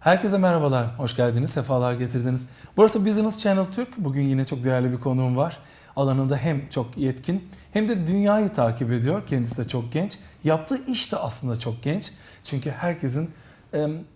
Herkese merhabalar, hoş geldiniz, sefalar getirdiniz. Burası Business Channel Türk. Bugün yine çok değerli bir konuğum var. Alanında hem çok yetkin hem de dünyayı takip ediyor. Kendisi de çok genç. Yaptığı iş de aslında çok genç. Çünkü herkesin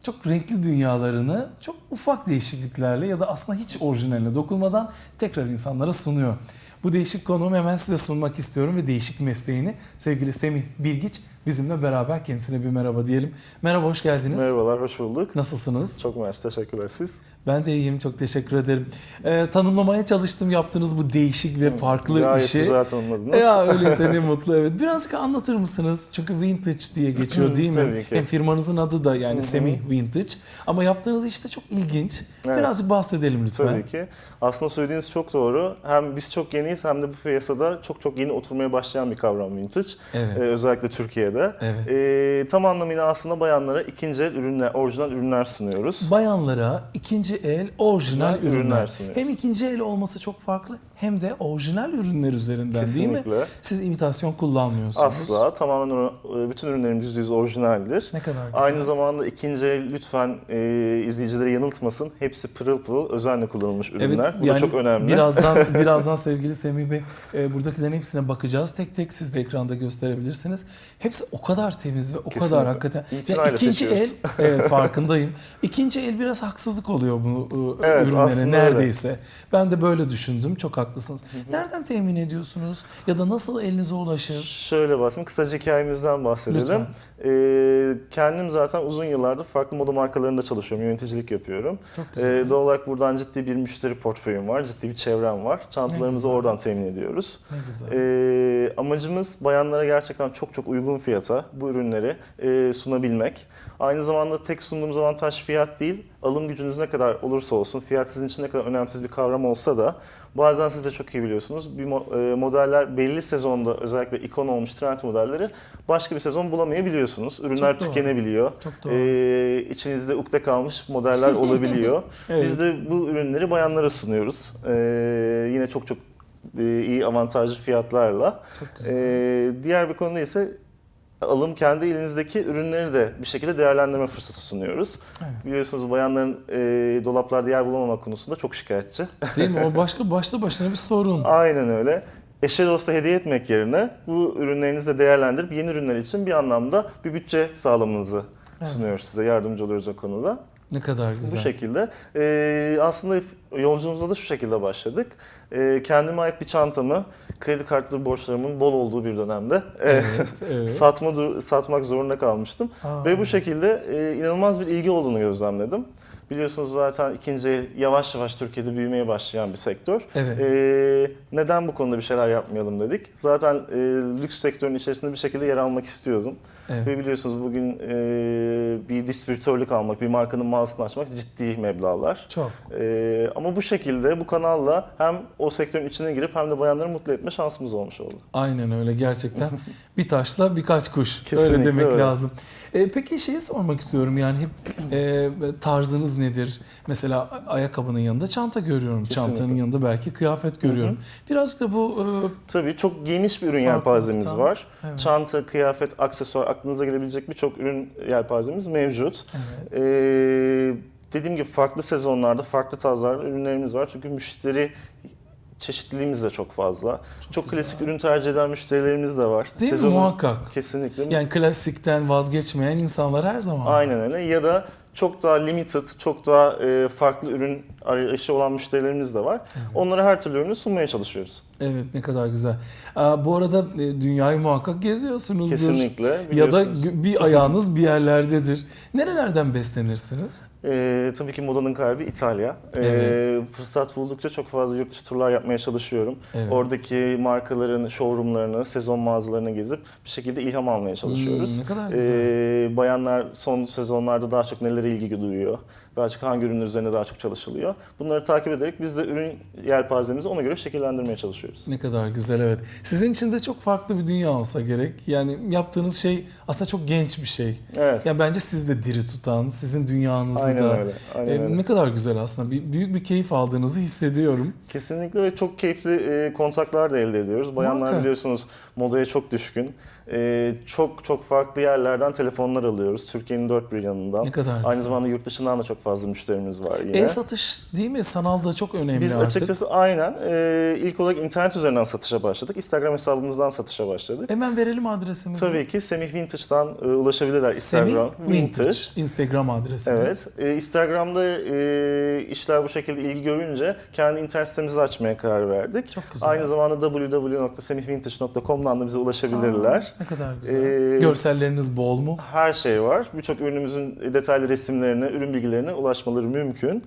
çok renkli dünyalarını çok ufak değişikliklerle ya da aslında hiç orijinaline dokunmadan tekrar insanlara sunuyor. Bu değişik konuğumu hemen size sunmak istiyorum ve değişik mesleğini sevgili Semih Bilgiç bizimle beraber kendisine bir merhaba diyelim. Merhaba, hoş geldiniz. Merhabalar, hoş bulduk. Nasılsınız? Çok mersi, teşekkürler siz. Ben de iyiyim, çok teşekkür ederim. Ee, tanımlamaya çalıştım yaptığınız bu değişik ve farklı Gayet işi. güzel tanımladınız. Ya öyleyse ne mutlu evet. Birazcık anlatır mısınız? Çünkü vintage diye geçiyor değil mi? Tabii ki. Hem firmanızın adı da yani semi vintage. Ama yaptığınız iş de çok ilginç. Evet. Birazcık bahsedelim lütfen. Tabii ki. Aslında söylediğiniz çok doğru. Hem biz çok yeniyiz hem de bu piyasada çok çok yeni oturmaya başlayan bir kavram vintage. Evet. Ee, özellikle Türkiye'de. Evet. Ee, tam anlamıyla aslında bayanlara ikinci el ürünler, orijinal ürünler sunuyoruz. Bayanlara ikinci el orijinal Orijinal ürünler. ürünler sunuyoruz. hem ikinci el olması çok farklı hem de orijinal ürünler üzerinden değil mi? Kesinlikle. Siz imitasyon kullanmıyorsunuz. Asla. Tamamen e, bütün ürünlerimiz %100 orijinaldir. Ne kadar güzel. Aynı zamanda ikinci el lütfen e, izleyicileri yanıltmasın. Hepsi pırıl pırıl özenle kullanılmış ürünler. Bu da çok önemli. Birazdan birazdan sevgili Semih Bey e, buradakilerin hepsine bakacağız. Tek tek siz de ekranda gösterebilirsiniz. Hepsi o kadar temiz ve o Kesinlikle. kadar hakikaten. İtinayla ikinci el seçiyoruz. evet farkındayım. İkinci el biraz haksızlık oluyor bu e, Evet, ürünlere aslında öyle. neredeyse. Ben de böyle düşündüm. Çok haklısınız. Nereden temin ediyorsunuz ya da nasıl elinize ulaşır? Şöyle bahsedeyim, kısaca hikayemizden bahsedelim. Ee, kendim zaten uzun yıllardır farklı moda markalarında çalışıyorum, yöneticilik yapıyorum. Çok güzel. Ee, doğal olarak buradan ciddi bir müşteri portföyüm var, ciddi bir çevrem var. Çantalarımızı oradan temin ediyoruz. ne güzel. Ee, amacımız bayanlara gerçekten çok çok uygun fiyata bu ürünleri e, sunabilmek. Aynı zamanda tek sunduğumuz avantaj fiyat değil, alım gücünüz ne kadar olursa olsun, fiyat sizin için ne kadar önemsiz bir kavram olsa da bazen siz de çok iyi biliyorsunuz. Bir e, modeller belli sezonda özellikle ikon olmuş trend modelleri başka bir sezon bulamayabiliyorsunuz. Ürünler Çok doğru. tükenebiliyor. Çok doğru. Ee, içinizde ukde kalmış modeller olabiliyor. Evet. Biz de bu ürünleri bayanlara sunuyoruz. Ee, yine çok çok e, iyi avantajlı fiyatlarla. Çok güzel. Ee, diğer bir konuda ise alım kendi elinizdeki ürünleri de bir şekilde değerlendirme fırsatı sunuyoruz. Evet. Biliyorsunuz bayanların e, dolaplarda yer bulamama konusunda çok şikayetçi. Değil mi? O başka başlı başına bir sorun. Aynen öyle. Eşe dosta hediye etmek yerine bu ürünlerinizi de değerlendirip yeni ürünler için bir anlamda bir bütçe sağlamanızı Evet. sunuyoruz size. Yardımcı oluyoruz o konuda. Ne kadar güzel. Bu şekilde. Ee, aslında yolculuğumuza da şu şekilde başladık. Ee, kendime ait bir çantamı kredi kartlı borçlarımın bol olduğu bir dönemde e, Evet, evet. satma satmak zorunda kalmıştım. Aa. Ve bu şekilde e, inanılmaz bir ilgi olduğunu gözlemledim. Biliyorsunuz zaten ikinci el yavaş yavaş Türkiye'de büyümeye başlayan bir sektör. Evet. Ee, neden bu konuda bir şeyler yapmayalım dedik. Zaten e, lüks sektörün içerisinde bir şekilde yer almak istiyordum. Evet. Ve biliyorsunuz bugün e, bir distribütörlük almak, bir markanın mağazasını açmak ciddi meblağlar. Çok. E, ama bu şekilde, bu kanalla hem o sektörün içine girip hem de bayanları mutlu etme şansımız olmuş oldu. Aynen öyle gerçekten. bir taşla birkaç kuş. öyle Kesinlikle demek öyle. lazım. E, peki şeyi sormak istiyorum yani hep e, tarzınız nedir? Mesela ayakkabının yanında çanta görüyorum. Kesinlikle. Çantanın yanında belki kıyafet görüyorum. Birazcık da bu e, Tabii çok geniş bir ürün yelpazemiz tamam. var. Evet. Çanta, kıyafet, aksesuar aklınıza gelebilecek birçok ürün yelpazemiz mevcut. evet, Ee, dediğim gibi farklı sezonlarda, farklı tarzlarda ürünlerimiz var. Çünkü müşteri çeşitliliğimiz de çok fazla. Çok, güzel. klasik ürün tercih eden müşterilerimiz de var. değil Sezonu- mi muhakkak? Kesinlikle. Yani klasikten vazgeçmeyen insanlar her zaman. Aynen öyle. Ya da çok daha limited, çok daha e, farklı ürün arayışı olan müşterilerimiz de var. Onlara her türlü ürünü sunmaya çalışıyoruz. Evet ne kadar güzel. Bu arada e, dünyayı muhakkak geziyorsunuzdur. Kesinlikle. Ya da bir ayağınız bir yerlerdedir. Nerelerden beslenirsiniz? Ee, tabii ki modanın kalbi İtalya. Ee, Evet. Fırsat buldukça çok fazla yurt dışı turlar yapmaya çalışıyorum. Evet. Oradaki markaların showroomlarını, sezon mağazalarını gezip bir şekilde ilham almaya çalışıyoruz. Hmm, ne kadar güzel. Ee, bayanlar son sezonlarda daha çok nelere ilgi duyuyor, daha çok hangi ürünler üzerine daha çok çalışılıyor. Bunları takip ederek biz de ürün yelpazemizi ona göre şekillendirmeye çalışıyoruz. Ne kadar güzel evet. Sizin için de çok farklı bir dünya olsa gerek. Yani yaptığınız şey aslında çok genç bir şey. Evet. Ya bence siz de diri tutan, sizin dünyanızı Aynen da öyle. Aynen e, öyle. ne kadar güzel aslında. Bir, büyük bir keyif aldığınızı hissediyorum. Kesinlikle ve çok keyifli e, kontaklar da elde ediyoruz. Bayanlar Muhakkak. biliyorsunuz Modaya çok düşkün. Ee, çok çok farklı yerlerden telefonlar alıyoruz. Türkiye'nin dört bir yanından. Ne kadar güzel. Aynı zamanda yurt dışından da çok fazla müşterimiz var yine. E-satış değil mi? Sanal da çok önemli Biz artık. açıkçası aynen e, ilk olarak internet üzerinden satışa başladık. Instagram hesabımızdan satışa başladık. Hemen verelim adresimizi. Tabii ki Semih Vintage'dan e, ulaşabilirler Semih Instagram. Vintage. Instagram adresimiz. Evet. E, Instagram'da e, işler bu şekilde ilgi görünce kendi internet sitemizi açmaya karar verdik. Çok güzel. Aynı zamanda www.semihvintage.com'dan da bize ulaşabilirler. Aa, ne kadar güzel. Ee, Görselleriniz bol mu? Her şey var. Birçok ürünümüzün detaylı resimlerine, ürün bilgilerine ulaşmaları mümkün.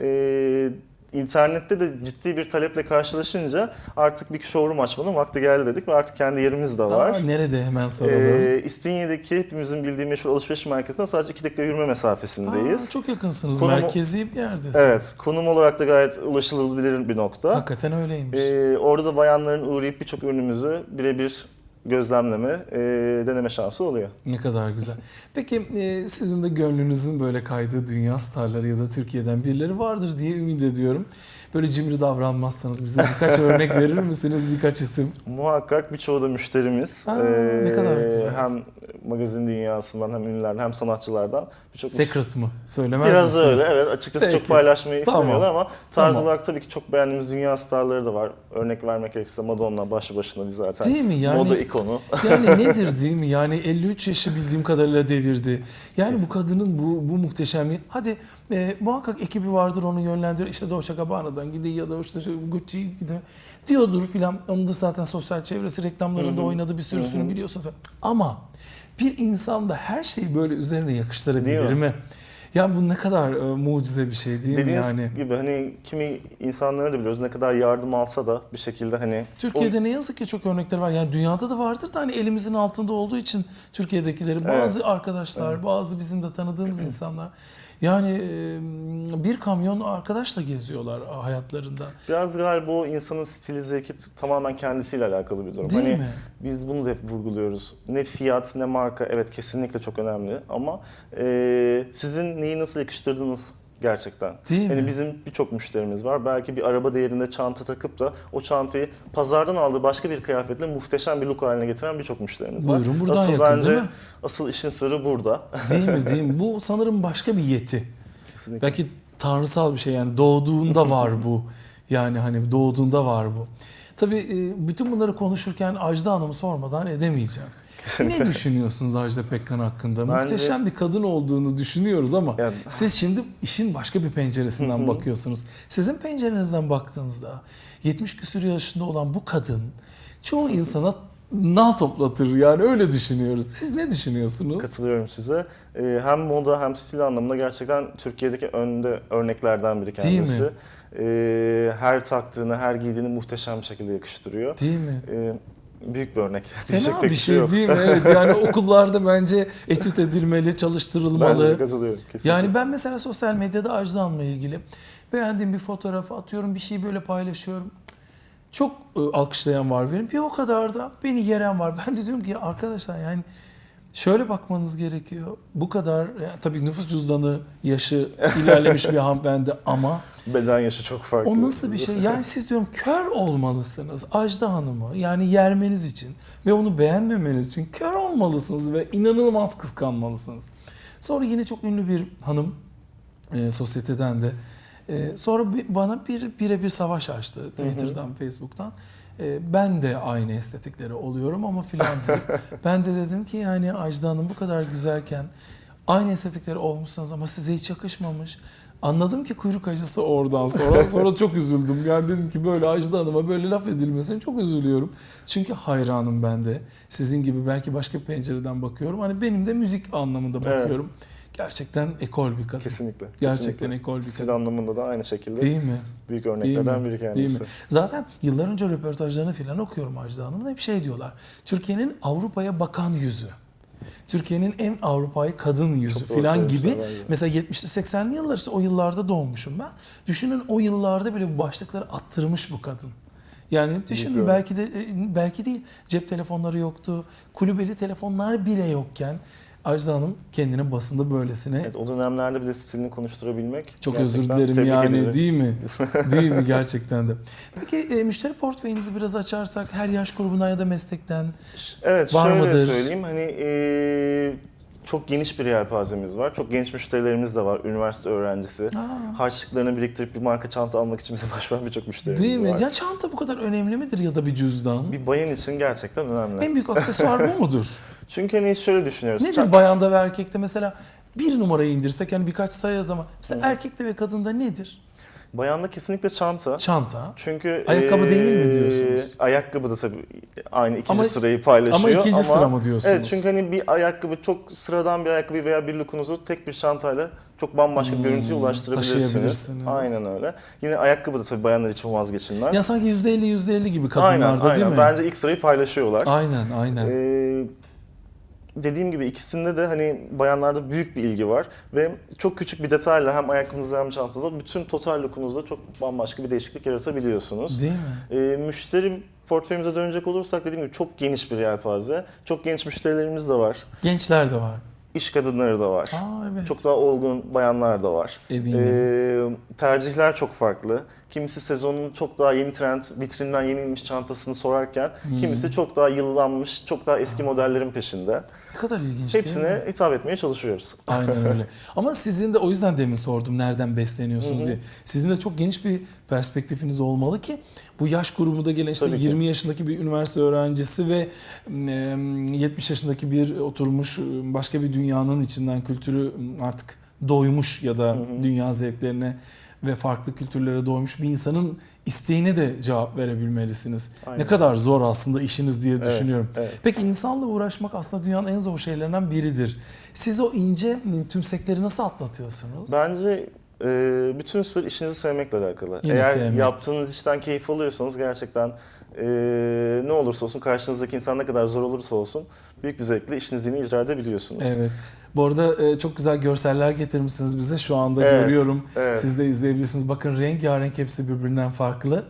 Ee, İnternette de ciddi bir taleple karşılaşınca artık bir showroom açmanın vakti geldi dedik ve artık kendi yerimiz de var. Aa, nerede hemen soralım. Ee, İstinye'deki hepimizin bildiği meşhur alışveriş merkezine sadece 2 dakika yürüme mesafesindeyiz. Aa, çok yakınsınız. Konumu- Merkezi bir yerdesiniz. Evet, konum olarak da gayet ulaşılabilir bir nokta. Hakikaten öyleymiş. Ee, orada da bayanların uğrayıp birçok ürünümüzü birebir gözlemleme, e, deneme şansı oluyor. Ne kadar güzel. Peki e, sizin de gönlünüzün böyle kaydığı dünya starları ya da Türkiye'den birileri vardır diye ümit ediyorum. Böyle cimri davranmazsanız bize birkaç örnek verir misiniz? Birkaç isim. Muhakkak birçoğu da müşterimiz. Ee, Aa, ne kadar güzel. Hem magazin dünyasından hem ünlülerden hem sanatçılardan birçok Secret mı? Söylemez Biraz misiniz? öyle evet açıkçası Peki. çok paylaşmayı Tamam. istemiyorlar ama tarz Tamam. olarak tabii ki çok beğendiğimiz dünya starları da var. Örnek vermek gerekirse Madonna başlı başına bir zaten. Değil mi? Yani- Moda ikonu. Yani nedir değil mi? Yani 53 yaşı bildiğim kadarıyla devirdi. Yani bu kadının bu, bu muhteşemliği. Hadi e, muhakkak ekibi vardır onu yönlendirir. İşte Dolce Gabbana'dan gidiyor ya da işte Gucci gidiyor. Diyordur filan. Onun da zaten sosyal çevresi reklamlarında oynadı bir sürüsünü biliyorsun falan. Ama bir insan da her şeyi böyle üzerine yakıştırabilir Değil mi? mi? Yani bu ne kadar e, mucize bir şey değil mi Dediğiniz yani? gibi hani kimi insanları da biliyoruz ne kadar yardım alsa da bir şekilde hani Türkiye'de ne yazık ki çok örnekler var. Yani dünyada da vardır da hani elimizin altında olduğu için Türkiye'dekileri bazı arkadaşlar, bazı bizim de tanıdığımız insanlar yani bir kamyon arkadaşla geziyorlar hayatlarında. Biraz galiba o insanın stili zevki t- tamamen kendisiyle alakalı bir durum. Değil hani mi? biz bunu da hep vurguluyoruz. Ne fiyat ne marka evet kesinlikle çok önemli ama e, sizin neyi nasıl yakıştırdığınız gerçekten. Değil hani mi? bizim birçok müşterimiz var. Belki bir araba değerinde çanta takıp da o çantayı pazardan aldığı başka bir kıyafetle muhteşem bir look haline getiren birçok müşterimiz var. Buyurun, buradan asıl yakın, bence değil mi? asıl işin sırrı burada. Değil mi? Değil mi? Bu sanırım başka bir yeti. Kesinlikle. Belki tanrısal bir şey yani doğduğunda var bu. Yani hani doğduğunda var bu. Tabii e, bütün bunları konuşurken Ajda Hanım'ı sormadan edemeyeceğim. Ne düşünüyorsunuz Ajda Pekkan hakkında? Bence- Muhteşem bir kadın olduğunu düşünüyoruz ama Yani- siz şimdi işin başka bir penceresinden bakıyorsunuz. Sizin pencerenizden baktığınızda 70 küsur yaşında olan bu kadın çoğu insana nal toplatır yani öyle düşünüyoruz. Siz ne düşünüyorsunuz? Katılıyorum size. Ee, hem moda hem stil anlamında gerçekten Türkiye'deki önde örneklerden biri Değil mi? kendisi. Ee, her taktığını, her giydiğini muhteşem bir şekilde yakıştırıyor. Değil mi? Ee, büyük bir örnek. Fena bir şey yok. değil mi? Evet yani okullarda bence etüt edilmeli, Bence çalıştırılmalı. katılıyorum kesinlikle. Yani ben mesela sosyal medyada Ajda Hanım'la ilgili beğendiğim bir fotoğrafı atıyorum, bir şeyi böyle paylaşıyorum. Çok e, alkışlayan var benim. Bir o kadar da beni yeren var. Ben de diyorum ki ya arkadaşlar yani şöyle bakmanız gerekiyor. Bu kadar yani tabii nüfus cüzdanı yaşı ilerlemiş bir hanımefendi ama Beden yaşı çok farklı. o nasıl bir şey? Yani siz diyorum kör olmalısınız Ajda Hanım'ı yani yermeniz için ve onu beğenmemeniz için kör olmalısınız ve inanılmaz kıskanmalısınız. Sonra yine çok ünlü bir hanım e, sosyeteden de e, sonra bir- bana bir birebir savaş açtı Twitter'dan, Facebook'tan. E, ben de aynı estetikleri oluyorum ama filan deyip ben de dedim ki yani Ajda Hanım bu kadar güzelken aynı estetikleri olmuşsunuz ama size hiç yakışmamış. Anladım ki kuyruk acısı oradan sonra. Sonra çok üzüldüm. Yani dedim ki böyle Ajda Hanım'a böyle laf edilmesine çok üzülüyorum. Çünkü hayranım ben de. Sizin gibi belki başka bir pencereden bakıyorum. Hani benim de müzik anlamında Evet. Gerçekten ekol bir kadın. Kesinlikle. Gerçekten kesinlikle. ekol bir Stil kadın. anlamında da aynı şekilde Değil mi? büyük örneklerden biri kendisi. Değil mi? Zaten yıllar önce röportajlarını falan okuyorum Ajda Hanım'ın. Hep şey diyorlar. Türkiye'nin Avrupa'ya bakan yüzü. Türkiye'nin en Avrupa'yı kadın yüzü Çok falan gibi. bence. Mesela 70'li 80'li yıllar işte o yıllarda doğmuşum ben. Düşünün o yıllarda bile bu başlıkları attırmış bu kadın. Yani düşünün belki de e, belki değil cep telefonları yoktu. Kulübeli telefonlar bile yokken Ajda Hanım kendini basında böylesine Evet, o dönemlerde bir de stilini konuşturabilmek. çok özür dilerim yani edici. değil mi? değil mi gerçekten de. Peki e, müşteri portföyünüzü biraz açarsak her yaş grubundan ya da meslekten Evet Var şöyle mıdır? söyleyeyim hani e, çok geniş bir yelpazemiz var. Çok genç müşterilerimiz de var. Üniversite öğrencisi. Aa, Harçlıklarını biriktirip bir marka çanta almak için bize başvuran birçok müşterimiz değil mi? var. Ya çanta bu kadar önemli midir ya da bir cüzdan? Bir bayan için gerçekten önemli. En büyük aksesuar bu mudur? Çünkü hani şöyle düşünüyoruz. Nedir Çan- bayanda ve erkekte mesela bir numarayı indirsek yani birkaç sayı ama mesela erkekte ve kadında nedir? Bayanda kesinlikle çanta. Çanta. Çünkü Ayakkabı eee, değil mi diyorsunuz? Ayakkabı da tabii aynı ikinci Ama- sırayı paylaşıyor Ama ikinci sıra mı diyorsunuz? Evet çünkü hani bir ayakkabı çok sıradan bir ayakkabı veya bir lookunuzu tek bir çantayla çok bambaşka bir görüntüye Hmm, ulaştırabilirsiniz. Aynen öyle. Yine ayakkabı da tabii bayanlar için vazgeçilmez. Ya sanki %50 %50 gibi aynen, kadınlarda aynen. değil mi? Bence ilk sırayı paylaşıyorlar. Aynen aynen. Ee, dediğim gibi ikisinde de hani bayanlarda büyük bir ilgi var ve çok küçük bir detayla hem ayakkabınızda hem çantanızda bütün total lookunuzda çok bambaşka bir değişiklik yaratabiliyorsunuz. Değil mi? Ee, müşteri portföyümüze dönecek olursak dediğim gibi çok geniş bir yelpaze. Çok genç müşterilerimiz de var. Gençler de var. İş kadınları da var. Aa evet. Çok daha olgun bayanlar da var. Eminim. Ee, tercihler çok farklı. Kimisi sezonun çok daha yeni trend, vitrinden yeni inmiş çantasını sorarken, Hmm. kimisi çok daha yıllanmış, çok daha eski modellerin peşinde. Ne kadar ilginç? Hepsine hitap etmeye çalışıyoruz. Aynen öyle. Ama sizin de o yüzden demin sordum nereden besleniyorsunuz Hı hı. diye. Sizin de çok geniş bir perspektifiniz olmalı ki bu yaş grubunda gelen işte Tabii ki. 20 yaşındaki bir üniversite öğrencisi ve e, 70 yaşındaki bir oturmuş e, başka bir dünyanın içinden kültürü artık doymuş ya da Hı hı. dünya zevklerine ve farklı kültürlere doymuş bir insanın isteğine de cevap verebilmelisiniz. Ne Aynen. kadar zor aslında işiniz diye Evet, düşünüyorum. evet. Peki insanla uğraşmak aslında dünyanın en zor şeylerinden biridir. Siz o ince tümsekleri nasıl atlatıyorsunuz? Bence e, bütün sır işinizi sevmekle alakalı. Yine Eğer sevmek. yaptığınız işten keyif alıyorsanız gerçekten e, ne olursa olsun karşınızdaki insan ne kadar zor olursa olsun büyük bir zevkle işinizi yine icra edebiliyorsunuz. Evet. Bu arada e, çok güzel görseller getirmişsiniz bize. Şu anda Evet, görüyorum. evet. Siz de izleyebilirsiniz. Bakın rengarenk hepsi birbirinden farklı.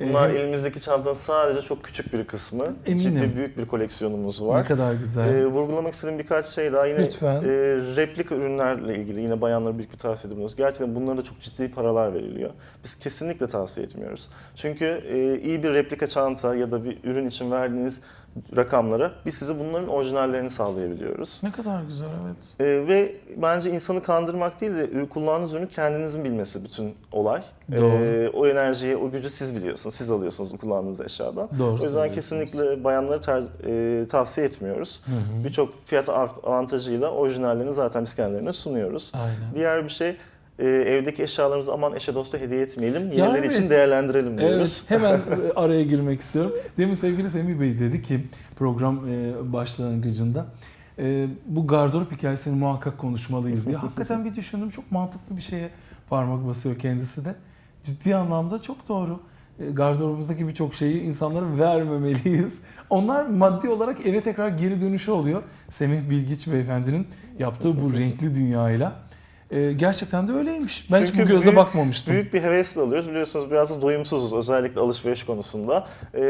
E, Bunlar hem- elimizdeki çantanın sadece çok küçük bir kısmı. Eminim. Ciddi büyük bir koleksiyonumuz ne var. kadar güzel. Ee, vurgulamak istediğim birkaç şey daha yine Lütfen. e, replika ürünlerle ilgili yine bayanlara büyük bir tavsiye ediyoruz. Gerçekten bunlara da çok ciddi paralar veriliyor. Biz kesinlikle tavsiye etmiyoruz. Çünkü e, iyi bir replika çanta ya da bir ürün için verdiğiniz rakamlara biz size bunların orijinallerini sağlayabiliyoruz. ne kadar güzel evet. E, ve bence insanı kandırmak değil de kullandığınız ürünü kendinizin bilmesi bütün olay. Doğru. E, o enerjiyi, o gücü siz biliyorsunuz. Siz alıyorsunuz kullandığınız eşyadan. Doğru O yüzden kesinlikle bayanları ter- e, tavsiye etmiyoruz. Birçok fiyat avantajıyla orijinallerini zaten biz kendilerine sunuyoruz. Aynen. Diğer bir şey e, evdeki eşyalarımızı aman eşe dosta hediye etmeyelim, Ya yenileri evet. için değerlendirelim diyoruz. Evet, hemen araya girmek istiyorum. Demin sevgili Semih Bey dedi ki program e, başlangıcında e, bu gardırop hikayesini muhakkak konuşmalıyız diye. Hakikaten bir düşündüm çok mantıklı bir şeye parmak basıyor kendisi de. Ciddi anlamda çok doğru. E, Gardırobumuzdaki birçok şeyi insanlara vermemeliyiz. Onlar maddi olarak eve tekrar geri dönüşü oluyor. Semih Bilgiç Beyefendinin yaptığı bu renkli dünyayla. E, gerçekten de öyleymiş. Ben hiç Çünkü bu gözle büyük- bakmamıştım. Büyük bir hevesle alıyoruz. Biliyorsunuz biraz da doyumsuzuz özellikle alışveriş konusunda. E,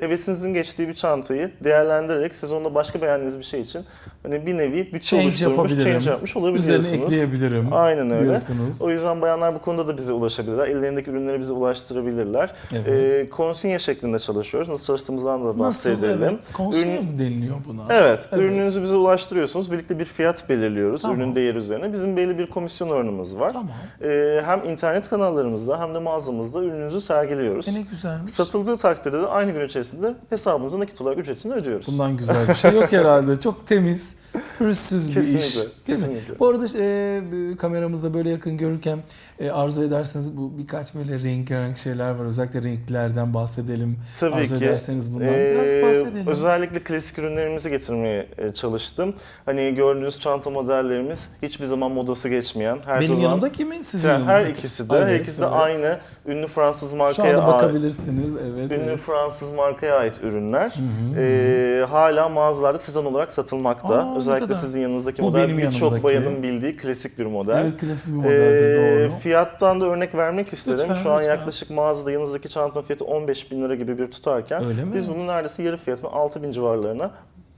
hevesinizin geçtiği bir çantayı değerlendirerek sezonda başka beğendiğiniz bir şey için hani bir nevi bütçe Change oluşturmuş, change yapmış olabiliyorsunuz. Üzerine ekleyebilirim Aynen öyle. diyorsunuz. O yüzden bayanlar bu konuda da bize ulaşabilirler. Ellerindeki ürünleri bize ulaştırabilirler. Evet. Ee, konsinye şeklinde çalışıyoruz. Nasıl çalıştığımızdan da Nasıl? bahsedelim. Evet. Konsiye Ürün- mi deniliyor buna? Evet, Evet. ürününüzü bize ulaştırıyorsunuz. Birlikte bir fiyat belirliyoruz Tamam. ürün değeri üzerine. Bizim belli bir komisyon oranımız var. Tamam. Ee, hem internet kanallarımızda hem de mağazamızda ürününüzü sergiliyoruz. E ne güzelmiş. Satıldığı takdirde de aynı gün içerisinde hesabınıza nakit olarak ücretini ödüyoruz. Bundan güzel bir şey yok herhalde. Çok temiz, pürüzsüz bir iş. Kesinlikle, mi? kesinlikle. Bu arada e, kameramızda böyle yakın görürken e, arzu ederseniz bu birkaç böyle rengarenk şeyler var. Özellikle renklilerden bahsedelim. Tabii arzu ki. ederseniz bundan Ee, biraz bahsedelim. özellikle klasik ürünlerimizi getirmeye e, çalıştım. Hani gördüğünüz çanta modellerimiz hiçbir zaman modası geçmeyen, her Benim zaman yanımdaki mi? Sizin Yani her ikisi de, her Evet, ikisi de evet. aynı ünlü Fransız Şu markaya anda ait. bakabilirsiniz. Evet. Ünlü evet. Fransız markaya ait ürünler. Hı hı. Ee, hala mağazalarda sezon olarak satılmakta. Aa, Özellikle sizin yanınızdaki Bu model birçok bayanın bildiği klasik bir model. Evet klasik bir modeldir Ee, doğru. Fiyattan da örnek vermek isterim. Lütfen, Şu an lütfen. yaklaşık mağazada yanınızdaki çantanın fiyatı 15 bin lira gibi bir tutarken biz bunun neredeyse yarı fiyatını 6 bin civarlarına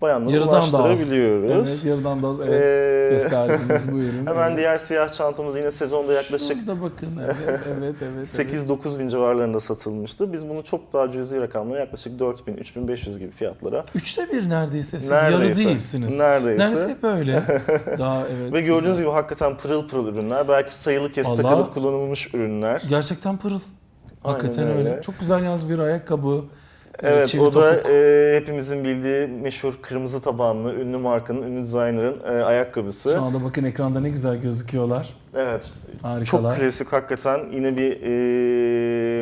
bayanlara Yarıdan da az. ulaştırabiliyoruz. Evet, yarıdan da az. Evet. Ee, Gösterdiğiniz bu ürün. Hemen evet. diğer siyah çantamız yine sezonda yaklaşık Şurada bakın. Evet, evet, evet. evet. 8-9 bin civarlarında satılmıştı. Biz bunu çok daha cüzi rakamlara yaklaşık 4000 3500 gibi fiyatlara. Üçte bir neredeyse. Siz yarı Neredeyse. değilsiniz. Neredeyse. Neredeyse hep öyle. Daha evet. Ve gördüğünüz güzel. gibi hakikaten pırıl pırıl ürünler. Belki sayılı kez Vallahi- takılıp kullanılmış ürünler. Gerçekten pırıl. Hakikaten Aynen öyle. öyle. Çok güzel yalnız bir ayakkabı. E, Evet çivi o da topuk. e, hepimizin bildiği meşhur kırmızı tabanlı ünlü markanın, ünlü designer'ın e, ayakkabısı. Şu anda bakın ekranda ne güzel gözüküyorlar. Evet Harikalar. çok klasik hakikaten yine bir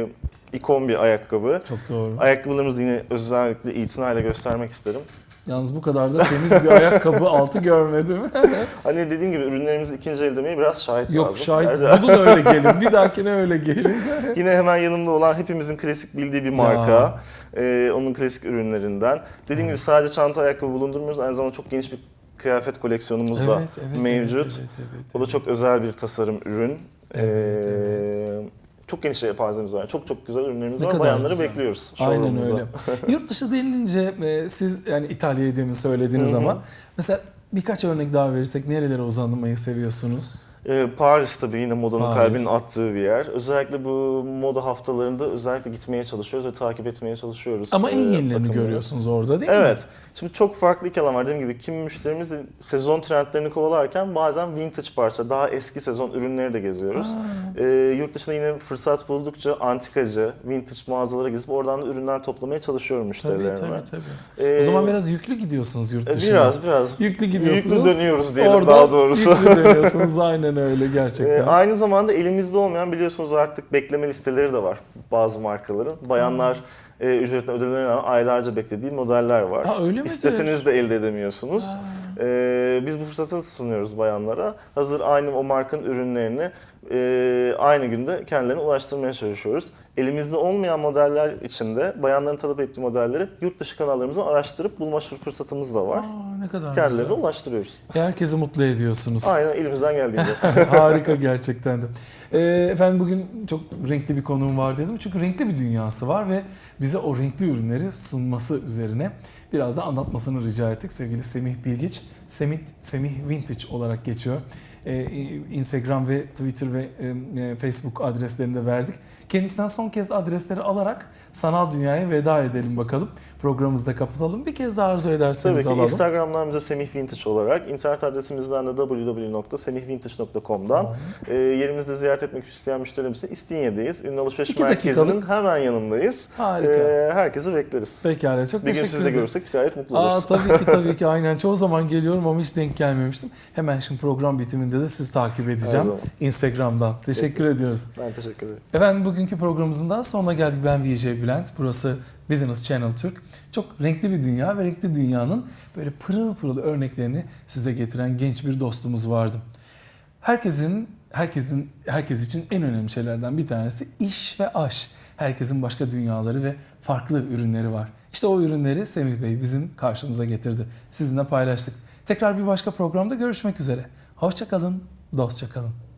e, ikon bir ayakkabı. Çok doğru. Ayakkabılarımızı yine özellikle itinayla göstermek isterim. Yalnız bu kadar da temiz bir ayakkabı altı görmedim. Hani dediğim gibi ürünlerimizi ikinci el demeye biraz şahit Yok lazım. şahit. Gerçekten. Bulun öyle gelin. Bir dahakine öyle gelin. Yine hemen yanımda olan hepimizin klasik bildiği bir marka. Ee, onun klasik ürünlerinden. Dediğim gibi sadece çanta ayakkabı bulundurmuyoruz. Aynı zamanda çok geniş bir kıyafet koleksiyonumuz da mevcut. Evet, evet, evet, O da çok özel bir tasarım ürün. Evet, Ee, evet. Çok geniş yelpazemiz var. Çok çok güzel ürünlerimiz Ne var. Bayanları güzel. bekliyoruz. Aynen öyle. Yurt dışı denilince e, siz yani İtalya'yı demin söylediğiniz Hı hı. ama mesela birkaç örnek daha verirsek nerelere uzanmayı seviyorsunuz? Ee, Paris tabii yine modanın Paris. kalbinin attığı bir yer. Özellikle bu moda haftalarında özellikle gitmeye çalışıyoruz ve takip etmeye çalışıyoruz. Ama en ee, yenilerini bakımları. görüyorsunuz orada değil mi? Evet. Şimdi çok farklı iki alan var. Dediğim gibi kimi müşterimiz de sezon trendlerini kovalarken bazen vintage parça, daha eski sezon ürünleri de geziyoruz. Aa, Ee, yurt dışında yine fırsat buldukça antikacı, vintage mağazalara gezip oradan da ürünler toplamaya çalışıyorum tabii müşterilerime. tabii tabii. Ee, O zaman biraz yüklü gidiyorsunuz yurt e, dışına. Biraz biraz. Yüklü gidiyorsunuz. Yüklü dönüyoruz diyelim Oradan daha doğrusu. Yüklü dönüyorsunuz aynen öyle Ee, gerçekten. aynı zamanda elimizde olmayan biliyorsunuz artık bekleme listeleri de var bazı markaların. Bayanlar e, ücretten ödemlerine rağmen aylarca beklediği modeller var. Ha öyle mi? İsteseniz de elde edemiyorsunuz. Ee, biz bu fırsatı sunuyoruz bayanlara. Hazır aynı o markanın ürünlerini e, aynı günde kendilerine ulaştırmaya çalışıyoruz. Elimizde olmayan modeller içinde bayanların talep ettiği modelleri yurt dışı kanallarımızdan araştırıp bulma fırsatımız da var. Aa, ne kadar Kendilerine güzel. ulaştırıyoruz. Herkesi mutlu ediyorsunuz. Aynen elimizden geldiğince. Harika gerçekten de. Ee, efendim bugün çok renkli bir konuğum var dedim. Çünkü renkli bir dünyası var ve bize o renkli ürünleri sunması üzerine biraz da anlatmasını rica ettik. Sevgili Semih Bilgiç, Semih, Semih Vintage olarak geçiyor. Ee, Instagram ve Twitter ve e, Facebook adreslerini de verdik. Kendisinden son kez adresleri alarak sanal dünyaya veda edelim bakalım. Programımızı da kapatalım. Bir kez daha arzu Tabii ederseniz ki alalım. Instagram'dan bize Semih Vintage olarak, internet adresimizden de www.semihvintage.com'dan e, yerimizde ziyaret etmek isteyen müşterilerimiz için İstinye'deyiz. Ünlü Alışveriş İki Merkezi'nin dakikalık. hemen yanındayız. Harika. E, herkesi bekleriz. Pekala çok Bir gün teşekkür sizi de ederim. görürsek gayet mutlu Aa, oluruz. tabii ki tabii ki aynen. Çoğu zaman geliyorum ama hiç denk gelmemiştim. Hemen şimdi program bitiminde de sizi takip edeceğim. Instagram'dan. Teşekkür Bekleriz. ediyoruz. Ben teşekkür ederim. Efendim bugünkü programımızın da sonuna geldik. Ben VJ Bülent. Burası Business Channel Türk. Çok renkli bir dünya ve renkli dünyanın böyle pırıl pırıl örneklerini size getiren genç bir dostumuz vardı. Herkesin herkesin herkes için en önemli şeylerden bir tanesi iş ve aş. Herkesin başka dünyaları ve farklı ürünleri var. İşte o ürünleri Semih Bey bizim karşımıza getirdi. Sizinle paylaştık. Tekrar bir başka programda görüşmek üzere. Hoşçakalın, dostça kalın.